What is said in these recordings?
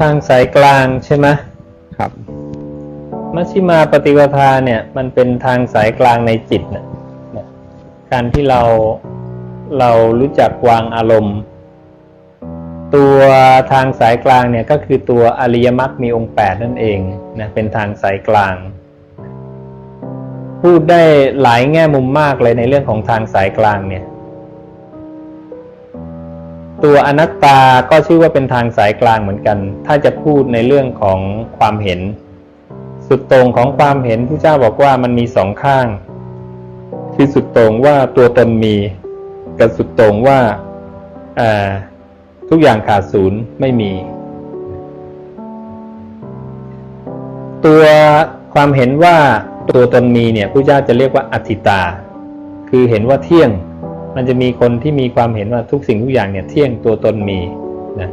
ทางสายกลางใช่ไหมครับมัชฌิมาปฏิปทาเนี่ย มันเป็นทางสายกลางในจิตนะนะการที่เราเรารู้จักวางอารมณ์ ตัวทางสายกลางเนี่ยก็คือตัวอริยมรรคมีองค์แปดนั่นเองนะเป็นทางสายกลาง พูดได้หลายแง่มุมมากเลยในเรื่องของทางสายกลางเนี่ย ตัวอนัตตาก็ชื่อว่าเป็นทางสายกลางเหมือนกัน ถ้าจะพูดในเรื่องของความเห็น สุดต่งของความเห็นผู้เจ้าบอกว่ามันมีสองข้าง คือสุดต่งว่าตัวตนมีกับสุดต่งว่าทุกอย่างขาดศูนย์ไม่มี ตัวความเห็นว่าตัวตนมีเนี่ยผู้เจ้าจะเรียกว่าอัตติตา คือเห็นว่าเที่ยง มันจะมีคนที่มีความเห็นว่าทุกสิ่งทุกอย่างเนี่ยเที่ยงตัวตนมีนะ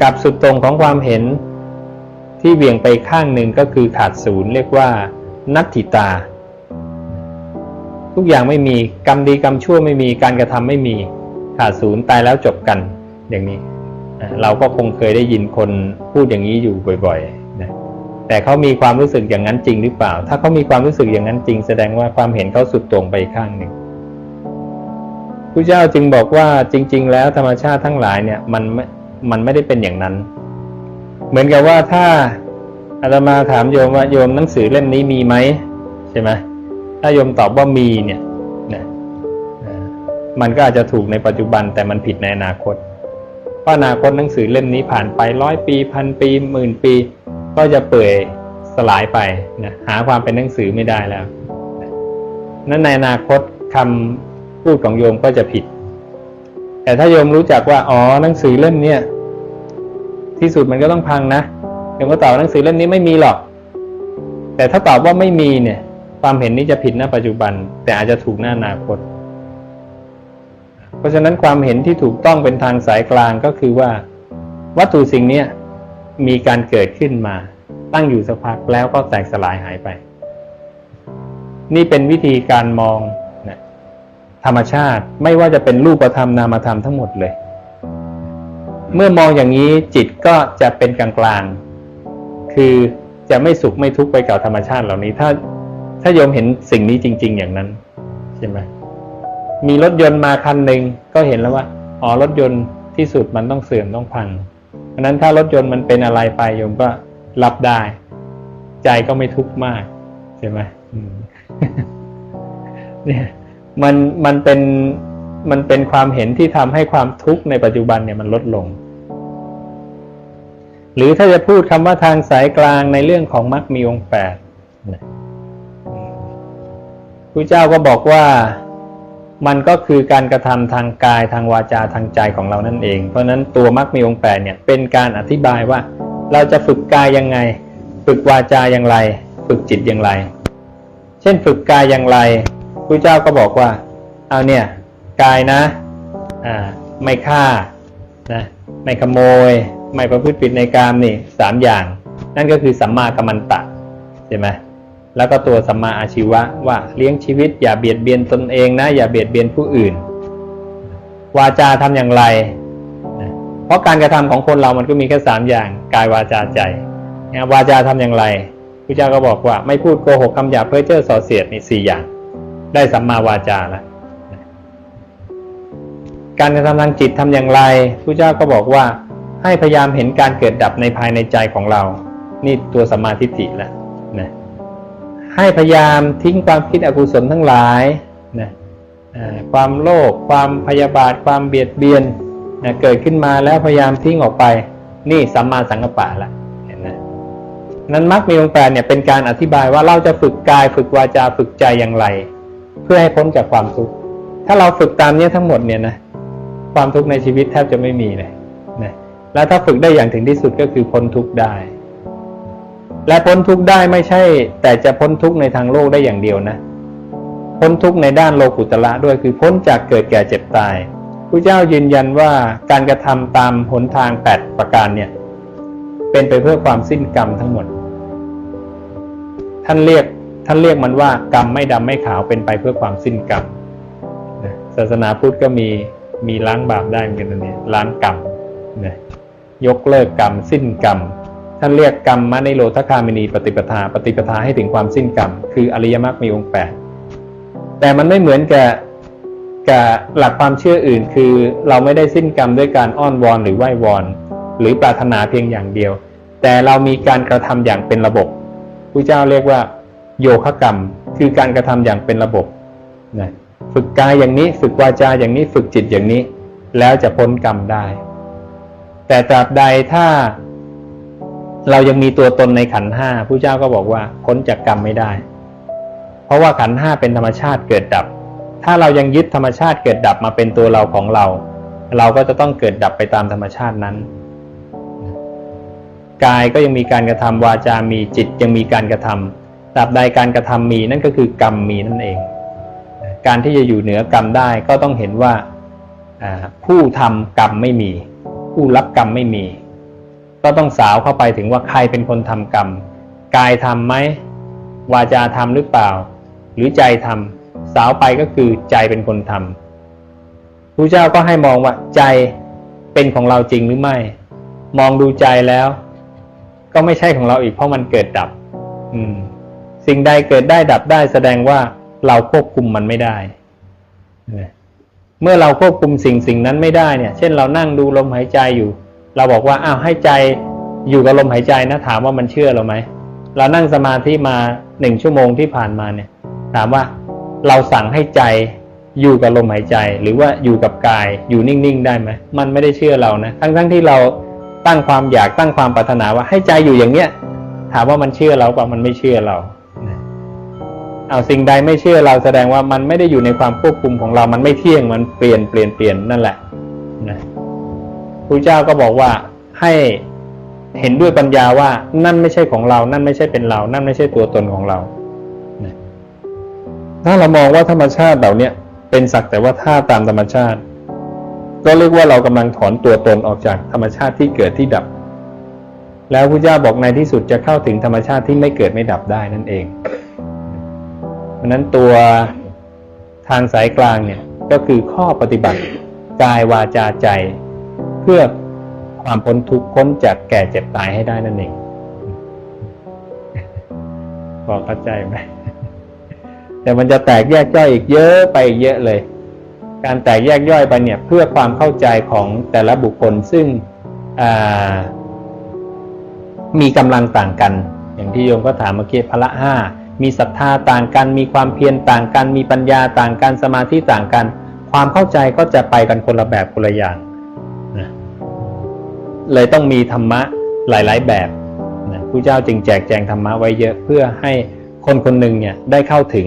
กับสุดตรงของความเห็นที่เบี่ยงไปข้างหนึ่งก็คือขาดศูนย์เรียกว่า นัตถิตา ทุกอย่างไม่มีกรรมดีกรรมชั่วไม่มีการกระทำไม่มีขาดศูนย์ตายแล้วจบกันอย่างนี้ เราก็คงเคยได้ยินคนพูดอย่างนี้อยู่บ่อยๆนะแต่เขามีความรู้สึกอย่างนั้นจริงหรือเปล่า ถ้าเขามีความรู้สึกอย่างนั้นจริง แสดงว่าความเห็นเขาสุดตรงไปข้างหนึ่ง พระเจ้าจึงบอกว่าจริง ๆ แล้วธรรมชาติทั้งหลายเนี่ยมันไม่มันไม่ได้เป็นอย่างนั้น เหมือนกับว่าถ้าอาตมาถามโยมว่าโยมหนังสือเล่มนี้มีไหมใช่ไหมถ้าโยมตอบว่ามีเนี่ยนะอ่ามันก็อาจจะถูกในปัจจุบันแต่มันผิดในอนาคต เพราะอนาคตหนังสือเล่มนี้ผ่านไปร้อยปีพันปีหมื่นปี ก็จะเปื่อยสลายไปนะหาความเป็นหนังสือไม่ได้แล้วนั้นในอนาคตคำ พูดของโยมก็จะผิด แต่ถ้าโยมรู้จักว่าอ๋อหนังสือเล่มเนี้ยที่สุดมันก็ต้องพังนะโยมก็ตอบหนังสือเล่มนี้ไม่มีหรอก แต่ถ้าตอบว่าไม่มีเนี่ย ความเห็นนี้จะผิดหน้าปัจจุบัน แต่อาจจะถูกหน้าอนาคต เพราะฉะนั้นความเห็นที่ถูกต้องเป็นทางสายกลางก็คือว่า วัตถุสิ่งเนี้ยมีการเกิดขึ้นมา ตั้งอยู่สักพักแล้วก็แตกสลายหายไป นี่เป็นวิธีการมอง ธรรมชาติไม่ว่าจะเป็นรูปธรรมนามธรรมทั้งหมดเลย เมื่อมองอย่างนี้จิตก็จะเป็นกลางๆคือจะไม่สุขไม่ทุกข์ไปกับธรรมชาติเหล่านี้ ถ้าถ้าโยมเห็นสิ่งนี้จริง ๆ อย่างนั้นใช่ไหมมีรถยนต์มาคันหนึ่งก็เห็นแล้วว่าอ๋อรถยนต์ที่สุดมันต้องเสื่อมต้องพังเพราะนั้นถ้ารถยนต์มันเป็นอะไรไปโยมก็รับได้ ใจก็ไม่ทุกข์มากใช่ไหมเนี่ย มันมันเป็นมันเป็นความเห็นที่ทำให้ความทุกข์ในปัจจุบันเนี่ยมันลดลง หรือถ้าจะพูดคำว่าทางสายกลางในเรื่องของมรรคมีองค์แปดพระเจ้าก็บอกว่ามันก็คือการกระทำทางกายทางวาจาทางใจของเรานั่นเอง เพราะฉะนั้นตัวมรรคมีองค์แปดเนี่ยเป็นการอธิบายว่า เราจะฝึกกายยังไง ฝึกวาจาอย่างไร ฝึกจิตอย่างไร เช่นฝึกกายอย่างไร พระเจ้าก็บอกว่า เอาเนี่ยกายนะอ่าไม่ฆ่านะไม่ขโมย ไม่ประพฤติผิดในกามนี่สามอย่าง นั่นก็คือสัมมากัมมันตะใช่ไหมแล้วก็ตัวสัมมาอาชีวะว่าเลี้ยงชีวิต อย่าเบียดเบียนตนเองนะ อย่าเบียดเบียนผู้อื่น วาจาทำอย่างไรนะเพราะการกระทำของคนเรามันก็มีแค่สามอย่างกายวาจาใจนะวาจาทำอย่างไรพระเจ้าก็บอกว่าไม่พูดโกหกคำหยาบเพ้อเจ้อส่อเสียดนี่สี่อย่าง ได้สัมมาวาจาแล้วการกระทำทางจิตทำอย่างไรพระเจ้าก็บอกว่าให้พยายามเห็นการเกิดดับในภายในใจของเรา นี่ตัวสัมมาทิฏฐิแล้วนะให้พยายามทิ้งความคิดอกุศลทั้งหลายนะความโลภความพยาบาท ความเบียดเบียนนะเกิดขึ้นมาแล้วพยายามทิ้งออกไป นี่สัมมาสังกัปปะละเห็นไหมนั้นมรรคมีองค์แปดเนี่ยเป็นการอธิบายว่าเราจะฝึกกายฝึกวาจาฝึกใจอย่างไร พื่อให้พ้นจากความทุกข์ถ้าเราฝึกตามเนี้ยทั้งหมดเนี่ยนะความทุกข์ในชีวิตแทบจะไม่มีเลยนะแล้วถ้าฝึกได้อย่างถึงที่สุดก็คือพ้นทุกข์ได้ และพ้นทุกข์ได้ไม่ใช่ แต่จะพ้นทุกข์ในทางโลกได้อย่างเดียวนะ พ้นทุกข์ในด้านโลกุตละด้วยคือพ้นจากเกิดแก่เจ็บตายพระเจ้ายืนยันว่าการกระทำตามหนทางแปดประการเนี่ย เป็นไปเพื่อความสิ้นกรรมทั้งหมด ท่านเรียก ท่านเรียกมันว่ากรรมไม่ดำไม่ขาวเป็นไปเพื่อความสิ้นกรรมนะศาสนาพุทธก็มีมีล้างบาปได้เหมือนกันนะเนี่ยล้างกรรมนะยกเลิกกรรมสิ้นกรรมท่านเรียกกรรมมนิโรธคามินีปฏิปทา ปฏิปทาให้ถึงความสิ้นกรรม คืออริยมรรคมีองค์แปดแต่มันไม่เหมือนกับกับหลักความเชื่ออื่น คือเราไม่ได้สิ้นกรรมด้วยการอ้อนวอนหรือไหว้วอน หรือปรารถนาเพียงอย่างเดียว แต่เรามีการกระทำอย่างเป็นระบบพระเจ้าเรียกว่า โยคะกรรม คือการกระทำอย่างเป็นระบบนะฝึกกายอย่างนี้ฝึกวาจาอย่างนี้ฝึกจิตอย่างนี้ แล้วจะพ้นกรรมได้ แต่ตราบใดถ้าเรายังมีตัวตนในขันห้าผู้เจ้าก็บอกว่าพ้นจากกรรมไม่ได้ เพราะว่าขันห้าเป็นธรรมชาติเกิดดับ ถ้าเรายังยึดธรรมชาติเกิดดับมาเป็นตัวเราของเรา เราก็จะต้องเกิดดับไปตามธรรมชาตินั้น กายก็ยังมีการกระทำวาจามีจิตยังมีการกระทำ ตราบใดการกระทำมีนั่นก็คือกรรมมีนั่นเอง การที่จะอยู่เหนือกรรมได้ก็ต้องเห็นว่าอ่าผู้ทำกรรมไม่มี ผู้รับกรรมไม่มี ก็ต้องสาวเข้าไปถึงว่าใครเป็นคนทำกรรม กายทำไหมวาจาทำหรือเปล่า หรือใจทำสาวไปก็คือใจเป็นคนทำพระเจ้าก็ให้มองว่าใจเป็นของเราจริงหรือไม่ มองดูใจแล้ว ก็ไม่ใช่ของเราอีกเพราะมันเกิดดับ อืม สิ่งใดเกิดได้ดับได้แสดงว่าเราควบคุมมันไม่ได้ เมื่อเราควบคุมสิ่งสิ่งนั้นไม่ได้เนี่ย เช่นเรานั่งดูลมหายใจอยู่ เราบอกว่าอ้าวให้ใจอยู่กับลมหายใจนะ ถามว่ามันเชื่อเราไหม เรานั่งสมาธิมาหนึ่งชั่วโมงที่ผ่านมาเนี่ย ถามว่าเราสั่งให้ใจอยู่กับลมหายใจ หรือว่าอยู่กับกายอยู่นิ่งๆได้ไหมมันไม่ได้เชื่อเรานะทั้งๆที่เราตั้งความอยากตั้งความปรารถนาว่าให้ใจอยู่อย่างเนี้ยถามว่ามันเชื่อเราเปล่ามันไม่เชื่อเรา เอาสิ่งใดไม่เชื่อเราแสดงว่ามันไม่ได้อยู่ในความควบคุมของเรา มันไม่เที่ยง มันเปลี่ยนเปลี่ยนเปลี่ยนนั่นแหละนะพระเจ้าก็บอกว่าให้เห็นด้วยปัญญาว่านั่นไม่ใช่ของเรา นั่นไม่ใช่เป็นเรา นั่นไม่ใช่ตัวตนของเรานะถ้าเรามองว่าธรรมชาติเหล่านี้เป็นสักแต่ว่าท่าตามธรรมชาติ ก็เรียกว่าเรากำลังถอนตัวตนออกจากธรรมชาติที่เกิดที่ดับ แล้วพระเจ้าบอกในที่สุดจะเข้าถึงธรรมชาติที่ไม่เกิดไม่ดับได้นั่นเอง เพราะนั้นตัวทางสายกลางเนี่ยก็คือข้อปฏิบัติกายวาจาใจ เพื่อความพ้นทุกข์พ้นจากแก่เจ็บตายให้ได้นั่นเองพอเข้าใจไหมแต่มันจะแตกแยกย่อยอีกเยอะไปอีกเยอะเลย การแตกแยกย่อยไปเนี่ยเพื่อความเข้าใจของแต่ละบุคคลซึ่งมีกำลังต่างกัน อย่างที่โยมก็ถามเมื่อกี้พละห้า มีศรัทธาต่างกัน มีความเพียรต่างกัน มีปัญญาต่างกัน สมาธิต่างกัน ความเข้าใจก็จะไปกันคนละแบบคนละอย่างนะเลยต้องมีธรรมะหลาย ๆ แบบนะผู้เจ้าจึงแจกแจงธรรมะไว้เยอะเพื่อให้คนคนหนึ่งเนี่ยได้เข้าถึง